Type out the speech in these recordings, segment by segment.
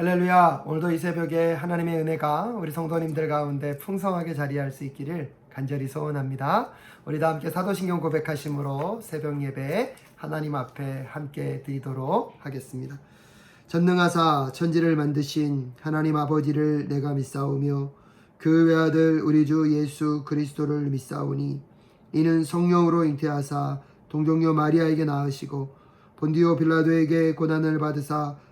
할렐루야. 오늘도 이 새벽에 하나님의 은혜가 우리 성도님들 가운데 풍성하게 자리할 수 있기를 간절히 소원합니다. 우리 다 함께 사도신경 고백하심으로 새벽 예배 하나님 앞에 함께 드리도록 하겠습니다. 전능하사 천지를 만드신 하나님 아버지를 내가 믿사오며 그 외아들 우리 주 예수 그리스도를 믿사오니 이는 성령으로 잉태하사 동정녀 마리아에게 낳으시고 본디오 빌라도에게 고난을 받으사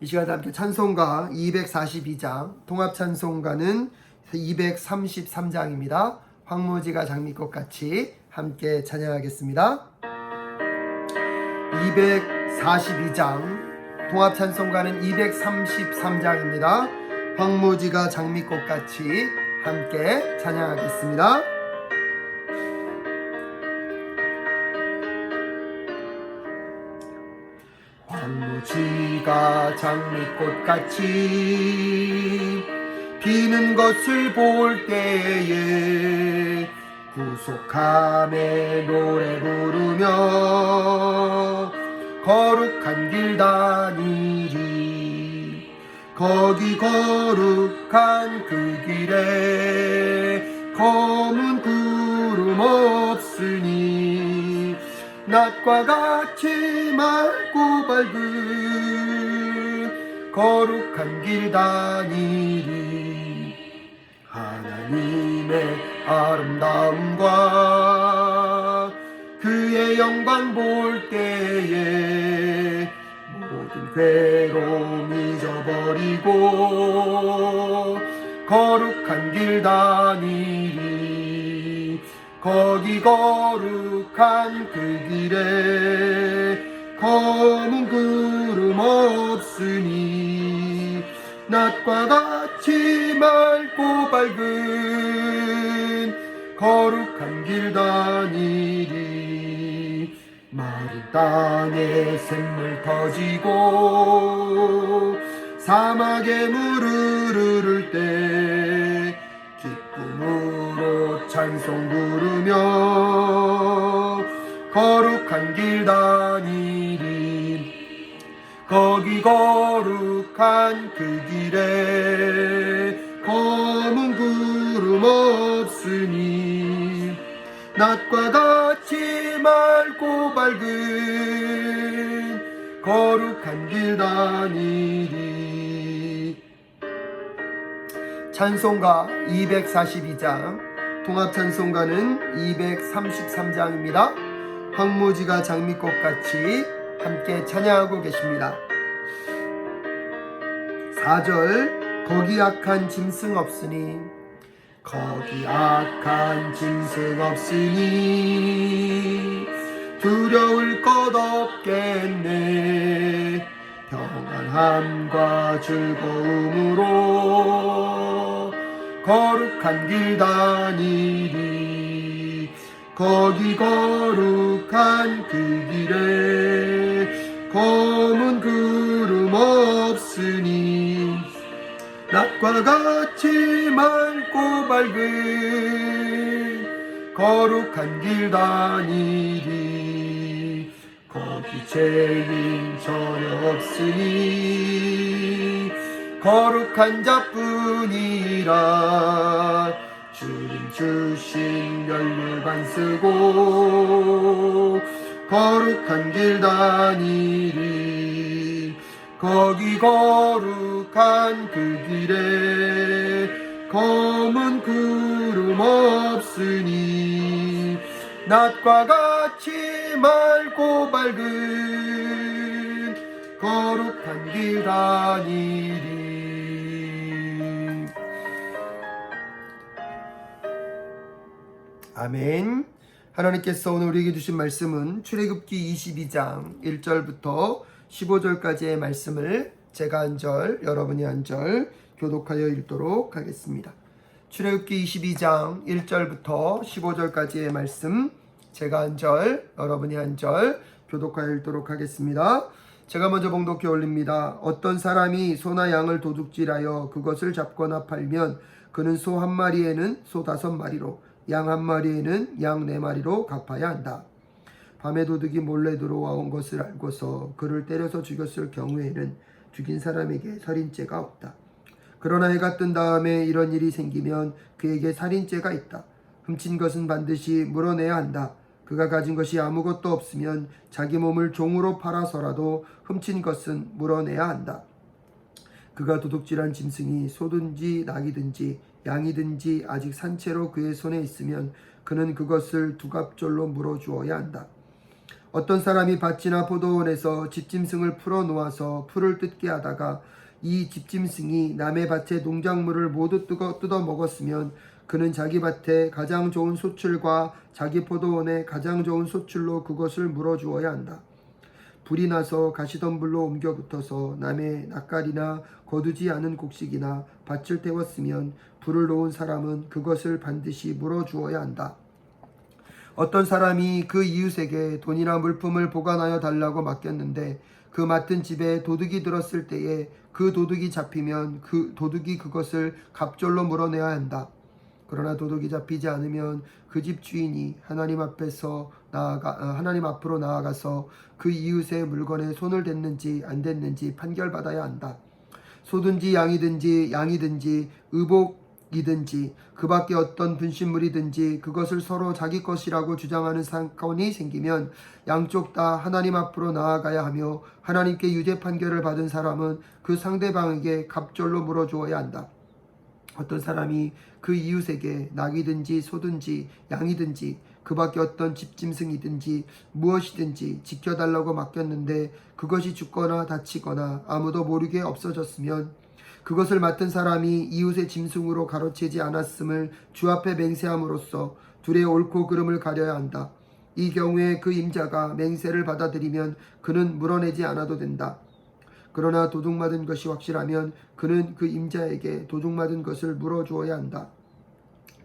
이 시간 함께 찬송가 242장, 통합 찬송가는 233장입니다. 황무지가 장미꽃 같이 함께 찬양하겠습니다. 242장, 통합 찬송가는 233장입니다. 황무지가 장미꽃 같이 함께 찬양하겠습니다. 황무지가 장미꽃 같이 피는 것을 볼 때에 구속함에 노래 부르며 거룩한 길 다니리. 거기 거룩한 그 길에 검은 구름 없으니 낮과 같이 맑고 밝은 거룩한 길 다니리 하나님의 아름다움과 그의 영광 볼 때에 모든 괴로움 잊어버리고 거룩한 길 다니리 거기 거룩한 그 길에 검은 구름 없으니 낮과 같이 맑고 밝은 거룩한 길 다니리 마른 땅에 샘물 터지고 사막에 물을 흐를 때 기쁨으로 찬송 부르며 거룩한 길 다니리 거기 거룩한 그 길에 검은 구름 없으니 낮과 같이 맑고 밝은 거룩한 길 다니리. 찬송가 242장 통합 찬송가는 233장입니다. 황무지가 장미꽃 같이 함께 찬양하고 계십니다. 4절 거기 악한 짐승 없으니 거기 악한 짐승 없으니 두려울 것 없겠네 평안함과 즐거움으로 거룩한 길 다니리. 거기 거룩한 그 길에 검은 구름 없으니 낮과 같이 맑고 밝은 거룩한 길 다니리. 거기 죄인 전혀 없으니 거룩한 자뿐이라. 주님 주신 연료관 쓰고 거룩한 길 다니리. 거기 거룩한 그 길에 검은 구름 없으니 낮과 같이 맑고 밝은 거룩한 길 다니리 아멘 하나님께서 오늘 우리에게 주신 말씀은 출애굽기 22장 1절부터 15절까지의 말씀을 제가 한 절, 여러분이 한 절 교독하여 읽도록 하겠습니다. 출애굽기 22장 1절부터 15절까지의 말씀 제가 한 절, 여러분이 한 절 교독하여 읽도록 하겠습니다. 제가 먼저 봉독해 올립니다. 어떤 사람이 소나 양을 도둑질하여 그것을 잡거나 팔면 그는 소 한 마리에는 소 다섯 마리로 양 한 마리에는 양 네 마리로 갚아야 한다. 밤에 도둑이 몰래 들어와 온 것을 알고서 그를 때려서 죽였을 경우에는 죽인 사람에게 살인죄가 없다. 그러나 해가 뜬 다음에 이런 일이 생기면 그에게 살인죄가 있다. 훔친 것은 반드시 물어내야 한다. 그가 가진 것이 아무것도 없으면 자기 몸을 종으로 팔아서라도 훔친 것은 물어내야 한다. 그가 도둑질한 짐승이 소든지 낙이든지 양이든지 아직 산채로 그의 손에 있으면 그는 그것을 두 갑절로 물어 주어야 한다. 어떤 사람이 밭이나 포도원에서 집짐승을 풀어 놓아서 풀을 뜯게 하다가 이 집짐승이 남의 밭의 농작물을 모두 뜯어, 뜯어 먹었으면 그는 자기 밭에 가장 좋은 소출과 자기 포도원에 가장 좋은 소출로 그것을 물어 주어야 한다. 불이 나서 가시덤불로 옮겨 붙어서 남의 낯가리나 거두지 않은 곡식이나 밭을 태웠으면 불을 놓은 사람은 그것을 반드시 물어 주어야 한다. 어떤 사람이 그 이웃에게 돈이나 물품을 보관하여 달라고 맡겼는데 그 맡은 집에 도둑이 들었을 때에 그 도둑이 잡히면 그 도둑이 그것을 갑절로 물어내야 한다. 그러나 도둑이 잡히지 않으면 그 집 주인이 하나님 앞에서 나아가 어, 하나님 앞으로 나아가서 그 이웃의 물건에 손을 댔는지 안 댔는지 판결받아야 한다. 소든지 양이든지 양이든지 의복이든지 그 밖에 어떤 분신물이든지 그것을 서로 자기 것이라고 주장하는 사건이 생기면 양쪽 다 하나님 앞으로 나아가야 하며 하나님께 유죄 판결을 받은 사람은 그 상대방에게 갑절로 물어주어야 한다. 어떤 사람이 그 이웃에게 낙이든지 소든지 양이든지 그 밖에 어떤 집짐승이든지 무엇이든지 지켜달라고 맡겼는데 그것이 죽거나 다치거나 아무도 모르게 없어졌으면 그것을 맡은 사람이 이웃의 짐승으로 가로채지 않았음을 주 앞에 맹세함으로써 둘의 옳고 그름을 가려야 한다. 이 경우에 그 임자가 맹세를 받아들이면 그는 물어내지 않아도 된다. 그러나 도둑맞은 것이 확실하면 그는 그 임자에게 도둑맞은 것을 물어주어야 한다.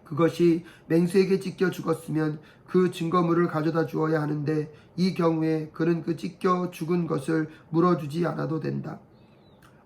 그것이 맹수에게 찢겨 죽었으면 그 증거물을 가져다 주어야 하는데 이 경우에 그는 그 찢겨 죽은 것을 물어주지 않아도 된다.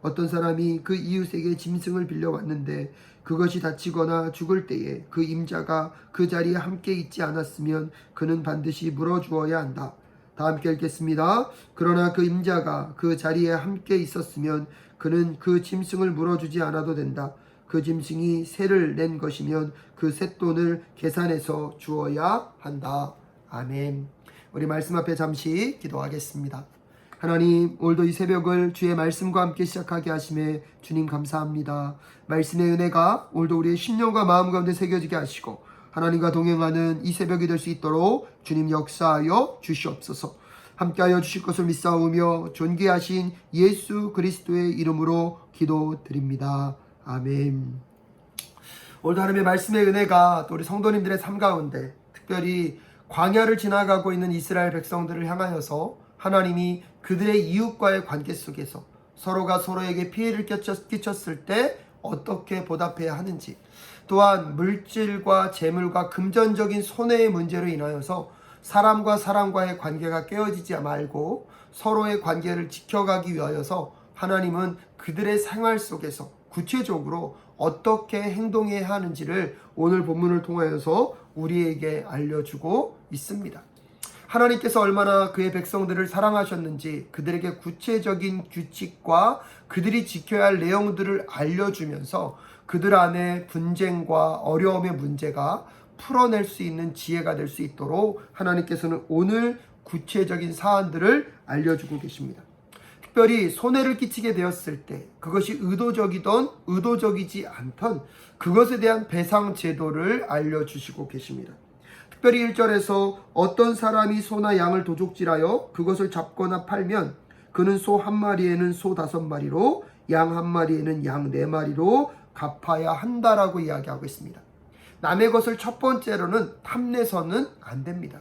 어떤 사람이 그 이웃에게 짐승을 빌려왔는데 그것이 다치거나 죽을 때에 그 임자가 그 자리에 함께 있지 않았으면 그는 반드시 물어주어야 한다. 다 함께 읽겠습니다. 그러나 그 임자가 그 자리에 함께 있었으면 그는 그 짐승을 물어주지 않아도 된다. 그 짐승이 새를 낸 것이면 그 쇳돈을 계산해서 주어야 한다. 아멘. 우리 말씀 앞에 잠시 기도하겠습니다. 하나님, 오늘도 이 새벽을 주의 말씀과 함께 시작하게 하심에 주님 감사합니다. 말씀의 은혜가 오늘도 우리의 신령과 마음 가운데 새겨지게 하시고 하나님과 동행하는 이 새벽이 될 수 있도록 주님 역사하여 주시옵소서. 함께하여 주실 것을 믿사오며 존귀하신 예수 그리스도의 이름으로 기도드립니다. 아멘. 오늘 하나님의 말씀의 은혜가 또 우리 성도님들의 삶 가운데 특별히 광야를 지나가고 있는 이스라엘 백성들을 향하여서 하나님이 그들의 이웃과의 관계 속에서 서로가 서로에게 피해를 끼쳤을 때 어떻게 보답해야 하는지 또한 물질과 재물과 금전적인 손해의 문제로 인하여서 사람과 사람과의 관계가 깨어지지 말고 서로의 관계를 지켜가기 위하여서 하나님은 그들의 생활 속에서 구체적으로 어떻게 행동해야 하는지를 오늘 본문을 통하여서 우리에게 알려주고 있습니다. 하나님께서 얼마나 그의 백성들을 사랑하셨는지 그들에게 구체적인 규칙과 그들이 지켜야 할 내용들을 알려주면서 그들 안에 분쟁과 어려움의 문제가 풀어낼 수 있는 지혜가 될 수 있도록 하나님께서는 오늘 구체적인 사안들을 알려주고 계십니다. 특별히 손해를 끼치게 되었을 때 그것이 의도적이던 의도적이지 않던 그것에 대한 배상 제도를 알려주시고 계십니다. 특별히 1절에서 어떤 사람이 소나 양을 도둑질하여 그것을 잡거나 팔면 그는 소 한 마리에는 소 다섯 마리로 양 한 마리에는 양 네 마리로 갚아야 한다라고 이야기하고 있습니다. 남의 것을 첫 번째로는 탐내서는 안 됩니다.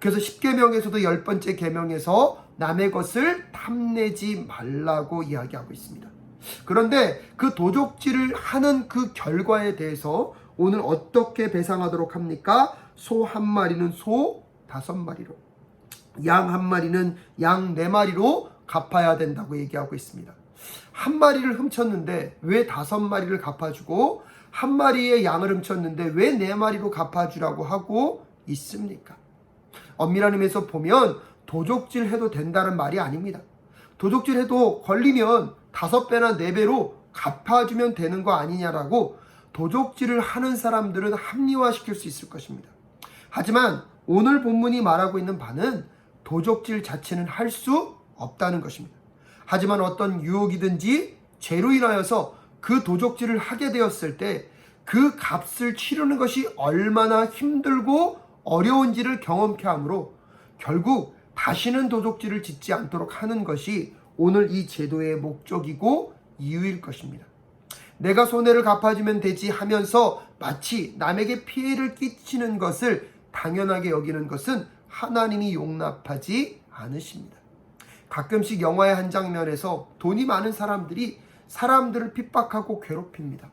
그래서 10계명에서도 열 번째 계명에서 남의 것을 탐내지 말라고 이야기하고 있습니다. 그런데 그 도적질을 하는 그 결과에 대해서 오늘 어떻게 배상하도록 합니까? 소 한 마리는 소 다섯 마리로, 양 한 마리는 양 네 마리로 갚아야 된다고 얘기하고 있습니다. 한 마리를 훔쳤는데 왜 다섯 마리를 갚아주고 한 마리의 양을 훔쳤는데 왜 네 마리로 갚아주라고 하고 있습니까? 엄밀한 의미에서 보면 도적질 해도 된다는 말이 아닙니다. 도적질 해도 걸리면 다섯 배나 네 배로 갚아주면 되는 거 아니냐라고 도적질을 하는 사람들은 합리화시킬 수 있을 것입니다. 하지만 오늘 본문이 말하고 있는 바는 도적질 자체는 할 수 없다는 것입니다. 하지만 어떤 유혹이든지 죄로 인하여서 그 도적질을 하게 되었을 때 그 값을 치르는 것이 얼마나 힘들고 어려운지를 경험케 하므로 결국 다시는 도적질을 짓지 않도록 하는 것이 오늘 이 제도의 목적이고 이유일 것입니다. 내가 손해를 갚아주면 되지 하면서 마치 남에게 피해를 끼치는 것을 당연하게 여기는 것은 하나님이 용납하지 않으십니다. 가끔씩 영화의 한 장면에서 돈이 많은 사람들이 사람들을 핍박하고 괴롭힙니다.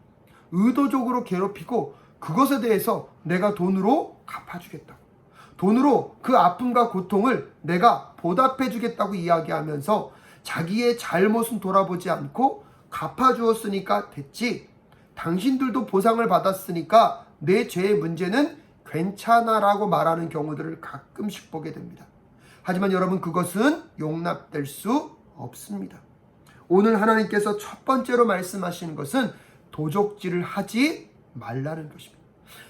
의도적으로 괴롭히고 그것에 대해서 내가 돈으로 갚아주겠다고. 돈으로 그 아픔과 고통을 내가 보답해주겠다고 이야기하면서 자기의 잘못은 돌아보지 않고 갚아주었으니까 됐지. 당신들도 보상을 받았으니까 내 죄의 문제는 괜찮아라고 말하는 경우들을 가끔씩 보게 됩니다. 하지만 여러분 그것은 용납될 수 없습니다. 오늘 하나님께서 첫 번째로 말씀하시는 것은 도적질을 하지 말라는 것입니다.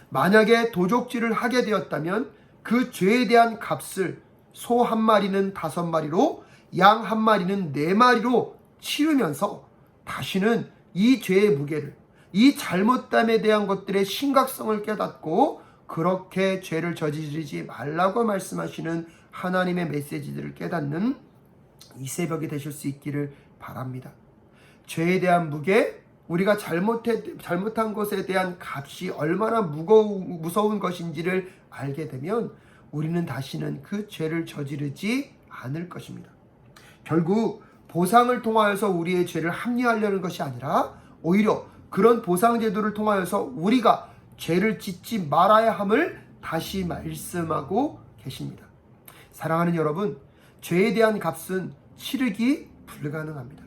만약에 도적질을 하게 되었다면 그 죄에 대한 값을 소 한 마리는 다섯 마리로 양 한 마리는 네 마리로 치르면서 다시는 이 죄의 무게를 이 잘못담에 대한 것들의 심각성을 깨닫고 그렇게 죄를 저지르지 말라고 말씀하시는 하나님의 메시지들을 깨닫는 이 새벽이 되실 수 있기를 바랍니다. 죄에 대한 무게, 우리가 잘못해, 잘못한 것에 대한 값이 얼마나 무거우, 무서운 것인지를 알게 되면 우리는 다시는 그 죄를 저지르지 않을 것입니다. 결국 보상을 통하여서 우리의 죄를 합리하려는 것이 아니라 오히려 그런 보상 제도를 통하여서 우리가 죄를 짓지 말아야 함을 다시 말씀하고 계십니다. 사랑하는 여러분, 죄에 대한 값은 치르기 불가능합니다.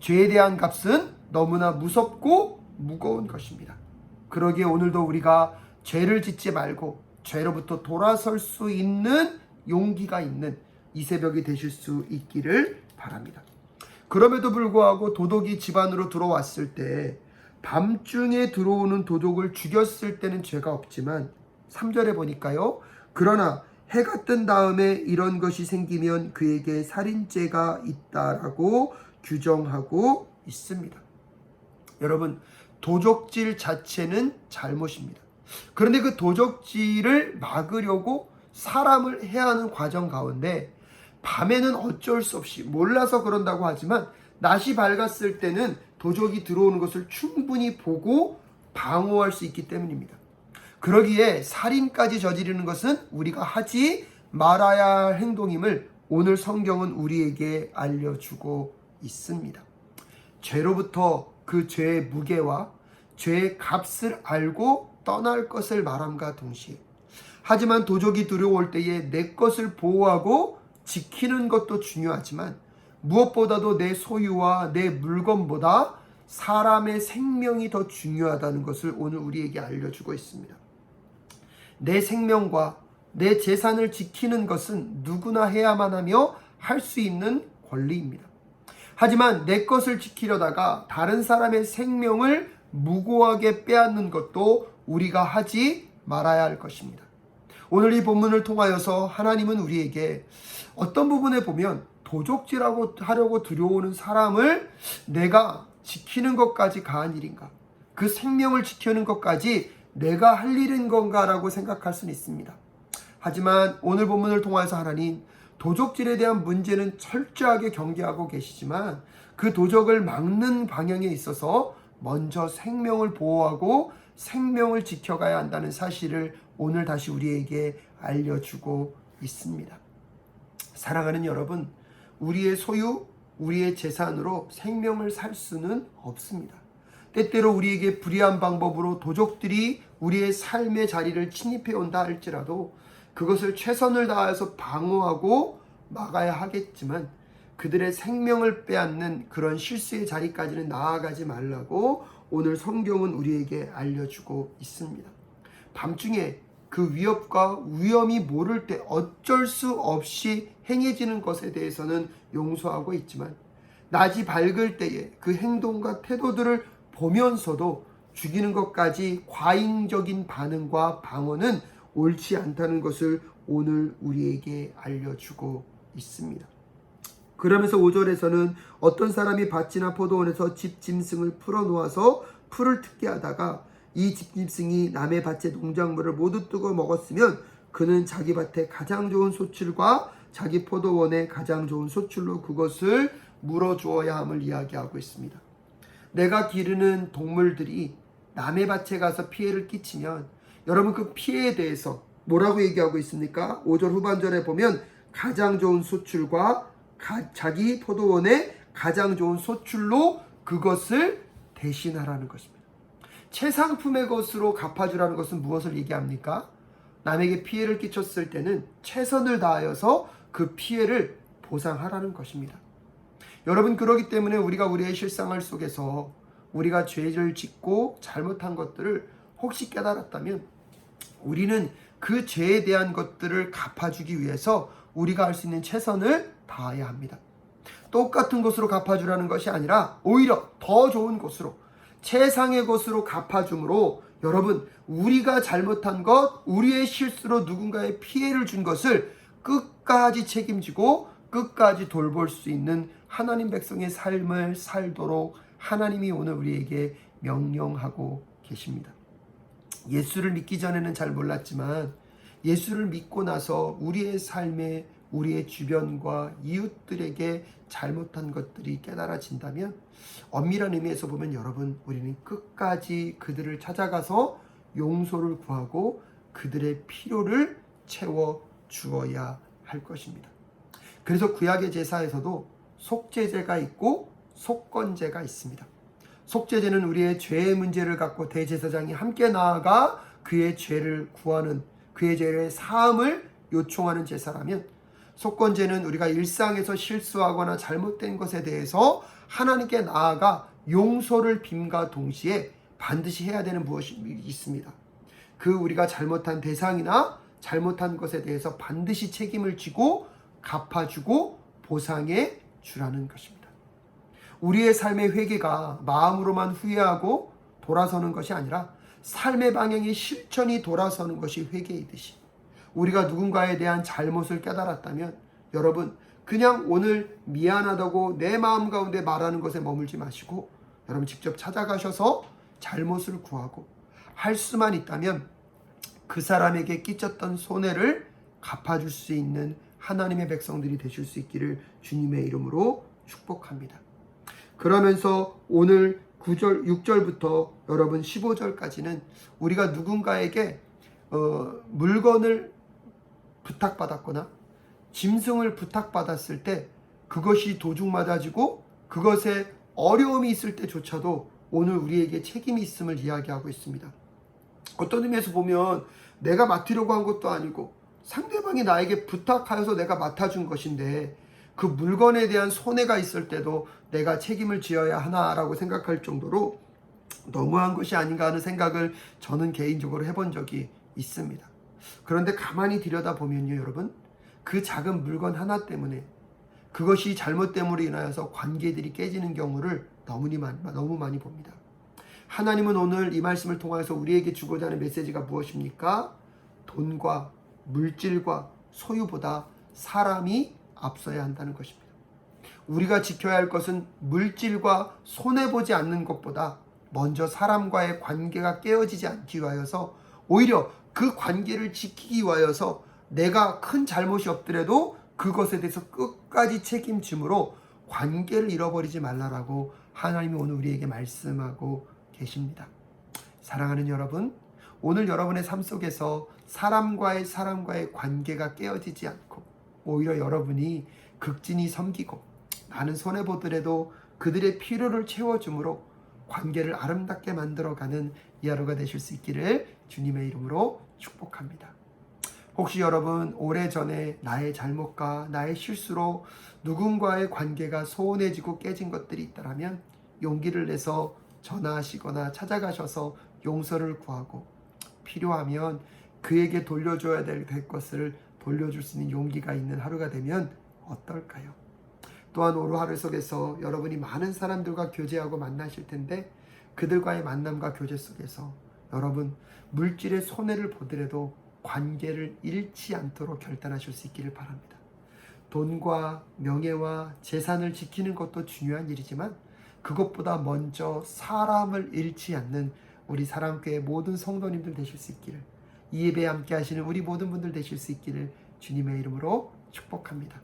죄에 대한 값은 너무나 무섭고 무거운 것입니다. 그러기에 오늘도 우리가 죄를 짓지 말고 죄로부터 돌아설 수 있는 용기가 있는 이 새벽이 되실 수 있기를 바랍니다. 그럼에도 불구하고 도둑이 집 안으로 들어왔을 때 밤중에 들어오는 도둑을 죽였을 때는 죄가 없지만 3절에 보니까요. 그러나 해가 뜬 다음에 이런 것이 생기면 그에게 살인죄가 있다라고 규정하고 있습니다. 여러분, 도적질 자체는 잘못입니다. 그런데 그 도적질을 막으려고 사람을 해야 하는 과정 가운데 밤에는 어쩔 수 없이 몰라서 그런다고 하지만 낮이 밝았을 때는 도적이 들어오는 것을 충분히 보고 방어할 수 있기 때문입니다. 그러기에 살인까지 저지르는 것은 우리가 하지 말아야 할 행동임을 오늘 성경은 우리에게 알려주고 있습니다. 죄로부터 그 죄의 무게와 죄의 값을 알고 떠날 것을 말함과 동시에 하지만 도적이 들어올 때에 내 것을 보호하고 지키는 것도 중요하지만 무엇보다도 내 소유와 내 물건보다 사람의 생명이 더 중요하다는 것을 오늘 우리에게 알려주고 있습니다. 내 생명과 내 재산을 지키는 것은 누구나 해야만 하며 할 수 있는 권리입니다. 하지만 내 것을 지키려다가 다른 사람의 생명을 무고하게 빼앗는 것도 우리가 하지 말아야 할 것입니다. 오늘 이 본문을 통하여서 하나님은 우리에게 어떤 부분에 보면 도적질하고 하려고 들여오는 사람을 내가 지키는 것까지 가한 일인가? 그 생명을 지키는 것까지 내가 할 일인 건가라고 생각할 수는 있습니다. 하지만 오늘 본문을 통해서 하나님 도적질에 대한 문제는 철저하게 경계하고 계시지만 그 도적을 막는 방향에 있어서 먼저 생명을 보호하고 생명을 지켜가야 한다는 사실을 오늘 다시 우리에게 알려주고 있습니다. 사랑하는 여러분, 우리의 소유, 우리의 재산으로 생명을 살 수는 없습니다. 때때로 우리에게 불의한 방법으로 도적들이 우리의 삶의 자리를 침입해 온다 할지라도 그것을 최선을 다해서 방어하고 막아야 하겠지만 그들의 생명을 빼앗는 그런 실수의 자리까지는 나아가지 말라고 오늘 성경은 우리에게 알려주고 있습니다. 밤중에 그 위협과 위험이 모를 때 어쩔 수 없이 행해지는 것에 대해서는 용서하고 있지만 낮이 밝을 때에 그 행동과 태도들을 보면서도 죽이는 것까지 과잉적인 반응과 방어는 옳지 않다는 것을 오늘 우리에게 알려주고 있습니다. 그러면서 5절에서는 어떤 사람이 밭이나 포도원에서 집 짐승을 풀어 놓아서 풀을 뜯게 하다가 이 집 짐승이 남의 밭의 농작물을 모두 뜨고 먹었으면 그는 자기 밭에 가장 좋은 소출과 자기 포도원에 가장 좋은 소출로 그것을 물어 주어야 함을 이야기하고 있습니다. 내가 기르는 동물들이 남의 밭에 가서 피해를 끼치면 여러분 그 피해에 대해서 뭐라고 얘기하고 있습니까? 5절 후반절에 보면 가장 좋은 소출과 가- 자기 포도원의 가장 좋은 소출로 그것을 대신하라는 것입니다. 최상품의 것으로 갚아주라는 것은 무엇을 얘기합니까? 남에게 피해를 끼쳤을 때는 최선을 다하여서 그 피해를 보상하라는 것입니다. 여러분 그러기 때문에 우리가 우리의 실생활 속에서 우리가 죄를 짓고 잘못한 것들을 혹시 깨달았다면 우리는 그 죄에 대한 것들을 갚아주기 위해서 우리가 할 수 있는 최선을 다해야 합니다. 똑같은 것으로 갚아주라는 것이 아니라 오히려 더 좋은 것으로 최상의 것으로 갚아줌으로 여러분 우리가 잘못한 것 우리의 실수로 누군가의 피해를 준 것을 끝까지 책임지고 끝까지 돌볼 수 있는 하나님 백성의 삶을 살도록 하나님이 오늘 우리에게 명령하고 계십니다. 예수를 믿기 전에는 잘 몰랐지만 예수를 믿고 나서 우리의 삶에 우리의 주변과 이웃들에게 잘못한 것들이 깨달아진다면 엄밀한 의미에서 보면 여러분 우리는 끝까지 그들을 찾아가서 용서를 구하고 그들의 필요를 채워 주어야 할 것입니다. 그래서 구약의 제사에서도 속죄제가 있고 속건제가 있습니다. 속죄제는 우리의 죄의 문제를 갖고 대제사장이 함께 나아가 그의 죄를 구하는 그의 죄의 사함을 요청하는 제사라면 속건제는 우리가 일상에서 실수하거나 잘못된 것에 대해서 하나님께 나아가 용서를 빔과 동시에 반드시 해야 되는 무엇이 있습니다. 그 우리가 잘못한 대상이나 잘못한 것에 대해서 반드시 책임을 지고 갚아주고 보상해 주라는 것입니다. 우리의 삶의 회개가 마음으로만 후회하고 돌아서는 것이 아니라 삶의 방향의 실천이 돌아서는 것이 회개이듯이 우리가 누군가에 대한 잘못을 깨달았다면 여러분 그냥 오늘 미안하다고 내 마음 가운데 말하는 것에 머물지 마시고 여러분 직접 찾아가셔서 잘못을 구하고 할 수만 있다면 그 사람에게 끼쳤던 손해를 갚아줄 수 있는 하나님의 백성들이 되실 수 있기를 주님의 이름으로 축복합니다. 그러면서 오늘 9절, 6절부터 여러분 15절까지는 우리가 누군가에게 어, 물건을 부탁받았거나 짐승을 부탁받았을 때 그것이 도둑맞아지고 그것에 어려움이 있을 때조차도 오늘 우리에게 책임이 있음을 이야기하고 있습니다. 어떤 의미에서 보면 내가 맡으려고 한 것도 아니고 상대방이 나에게 부탁하여서 내가 맡아준 것인데 그 물건에 대한 손해가 있을 때도 내가 책임을 지어야 하나라고 생각할 정도로 너무한 것이 아닌가 하는 생각을 저는 개인적으로 해본 적이 있습니다. 그런데 가만히 들여다보면요, 여러분. 그 작은 물건 하나 때문에 그것이 잘못됨으로 인하여서 관계들이 깨지는 경우를 너무니 많이, 너무 많이 봅니다. 하나님은 오늘 이 말씀을 통하여서 우리에게 주고자 하는 메시지가 무엇입니까? 돈과 물질과 소유보다 사람이 앞서야 한다는 것입니다. 우리가 지켜야 할 것은 물질과 손해보지 않는 것보다 먼저 사람과의 관계가 깨어지지 않기 위하여서 오히려 그 관계를 지키기 위하여서 내가 큰 잘못이 없더라도 그것에 대해서 끝까지 책임짐으로 관계를 잃어버리지 말라라고 하나님이 오늘 우리에게 말씀하고 계십니다. 사랑하는 여러분, 오늘 여러분의 삶 속에서 사람과의 사람과의 관계가 깨어지지 않고 오히려 여러분이 극진히 섬기고 나는 손해 보더라도 그들의 필요를 채워주므로 관계를 아름답게 만들어가는 이 하루가 되실 수 있기를 주님의 이름으로 축복합니다. 혹시 여러분 오래전에 나의 잘못과 나의 실수로 누군가의 관계가 소원해지고 깨진 것들이 있다면 용기를 내서 전화하시거나 찾아가셔서 용서를 구하고 필요하면 그에게 돌려줘야 될, 될 것을 돌려줄 수 있는 용기가 있는 하루가 되면 어떨까요? 또한 오늘 하루 속에서 여러분이 많은 사람들과 교제하고 만나실 텐데 그들과의 만남과 교제 속에서 여러분 물질의 손해를 보더라도 관계를 잃지 않도록 결단하실 수 있기를 바랍니다. 돈과 명예와 재산을 지키는 것도 중요한 일이지만 그것보다 먼저 사람을 잃지 않는 우리 사랑교회 모든 성도님들 되실 수 있기를 이 예배에 함께 하시는 우리 모든 분들 되실 수 있기를 주님의 이름으로 축복합니다.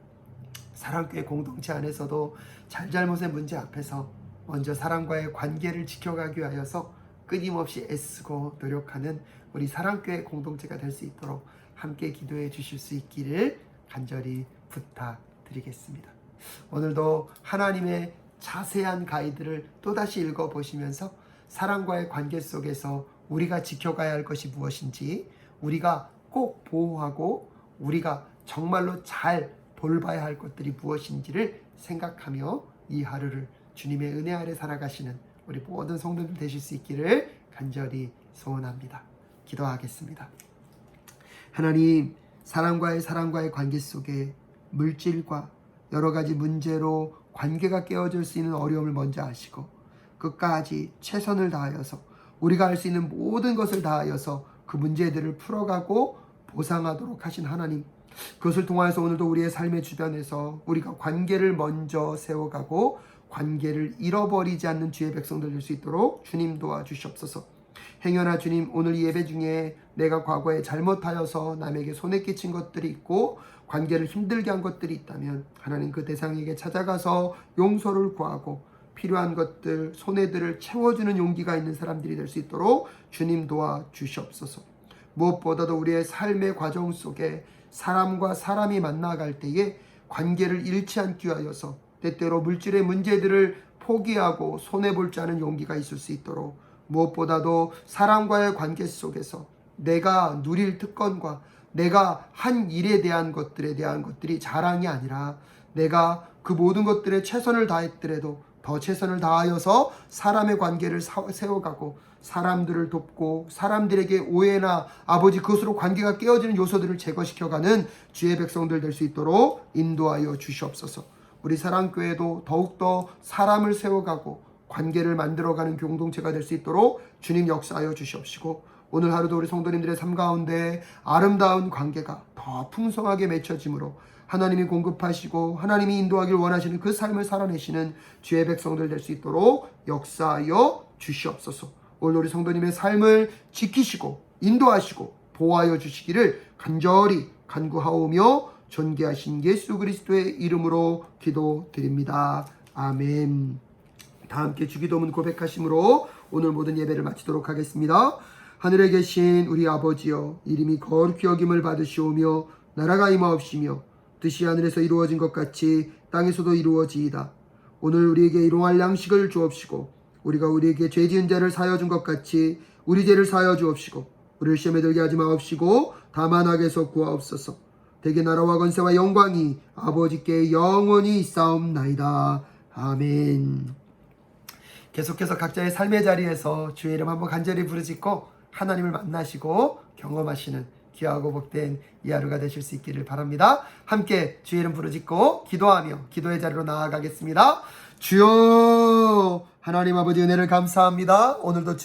사랑교회 공동체 안에서도 잘잘못의 문제 앞에서 먼저 사람과의 관계를 지켜가기 위하여서 끊임없이 애쓰고 노력하는 우리 사랑교회 공동체가 될 수 있도록 함께 기도해 주실 수 있기를 간절히 부탁드리겠습니다. 오늘도 하나님의 자세한 가이드를 또다시 읽어보시면서 사랑과의 관계 속에서 우리가 지켜가야 할 것이 무엇인지 우리가 꼭 보호하고 우리가 정말로 잘 돌봐야 할 것들이 무엇인지를 생각하며 이 하루를 주님의 은혜 아래 살아가시는 우리 모든 성도들 되실 수 있기를 간절히 소원합니다. 기도하겠습니다. 하나님, 사람과의 사람과의 관계 속에 물질과 여러 가지 문제로 관계가 깨어질 수 있는 어려움을 먼저 아시고 끝까지 최선을 다하여서 우리가 할 수 있는 모든 것을 다하여서 그 문제들을 풀어가고 보상하도록 하신 하나님 그것을 통하여서 오늘도 우리의 삶의 주변에서 우리가 관계를 먼저 세워가고 관계를 잃어버리지 않는 주의 백성들 될 수 있도록 주님 도와주시옵소서. 행여나 주님 오늘 이 예배 중에 내가 과거에 잘못하여서 남에게 손해 끼친 것들이 있고 관계를 힘들게 한 것들이 있다면 하나님 그 대상에게 찾아가서 용서를 구하고 필요한 것들 손해들을 채워주는 용기가 있는 사람들이 될 수 있도록 주님 도와 주시옵소서. 무엇보다도 우리의 삶의 과정 속에 사람과 사람이 만나갈 때에 관계를 잃지 않기 위하여서 때때로 물질의 문제들을 포기하고 손해볼 줄 아는 용기가 있을 수 있도록 무엇보다도 사람과의 관계 속에서 내가 누릴 특권과 내가 한 일에 대한 것들에 대한 것들이 자랑이 아니라 내가 그 모든 것들에 최선을 다했더라도 더 최선을 다하여서 사람의 관계를 사- 세워가고 사람들을 돕고 사람들에게 오해나 아버지 그것으로 관계가 깨어지는 요소들을 제거시켜가는 주의 백성들 될 수 있도록 인도하여 주시옵소서. 우리 사랑교회도 더욱더 사람을 세워가고 관계를 만들어가는 공동체가 될 수 있도록 주님 역사하여 주시옵시고 오늘 하루도 우리 성도님들의 삶 가운데 아름다운 관계가 더 풍성하게 맺혀짐으로 하나님이 공급하시고 하나님이 인도하길 원하시는 그 삶을 살아내시는 주의 백성들 될 수 있도록 역사하여 주시옵소서. 오늘 우리 성도님의 삶을 지키시고 인도하시고 보호하여 주시기를 간절히 간구하오며 존귀하신 예수 그리스도의 이름으로 기도드립니다. 아멘. 다 함께 주기도문 고백하심으로 오늘 모든 예배를 마치도록 하겠습니다. 하늘에 계신 우리 아버지여 이름이 거룩히 여김을 받으시오며 나라가 임하옵시며 뜻이 하늘에서 이루어진 것 같이 땅에서도 이루어지이다. 오늘 우리에게 일용할 양식을 주옵시고 우리가 우리에게 죄 지은 자를 사여 준 것 같이 우리 죄를 사여 주옵시고 우리를 시험에 들게 하지 마옵시고 다만 악에서 구하옵소서. 대개 나라와 건세와 영광이 아버지께 영원히 있사옵나이다. 아멘. 계속해서 각자의 삶의 자리에서 주의 이름 한번 간절히 부르짖고 하나님을 만나시고 경험하시는 귀하고 복된 이 하루가 되실 수 있기를 바랍니다. 함께 주의 이름 부르짖고 기도하며 기도의 자리로 나아가겠습니다. 주여 하나님 아버지 은혜를 감사합니다. 오늘도 주